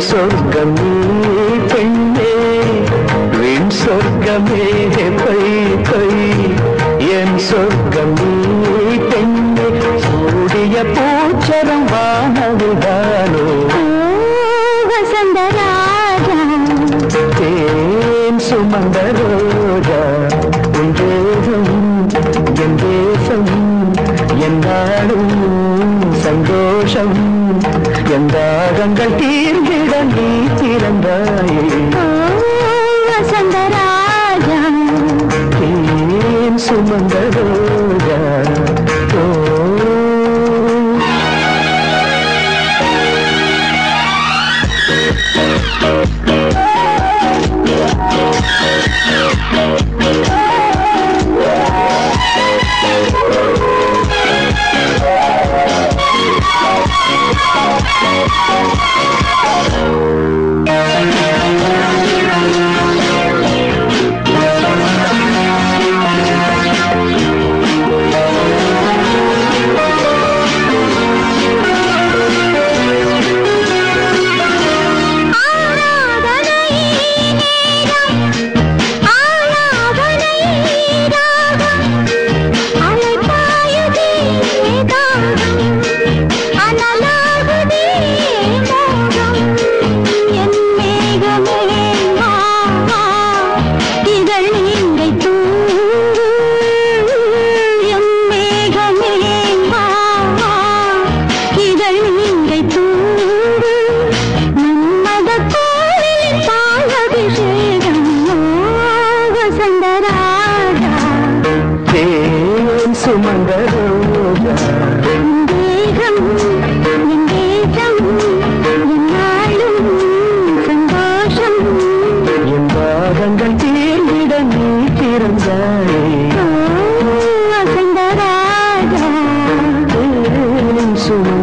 சொர்க்கமே பெண்ணே. விண் சொர்க்கமே கை கை. என் சொர்க்கமே பெண்ணே. சூடிய பூச்சரம் சந்தோஷம் எந்தாகங்கள் தீர்ந்திட நீ திறந்தாயே. வசந்தராஜா தேன் சுமந்த சுமந்த பாதங்கள் தீர்விட நீ பிறந்தாயே சுமந்த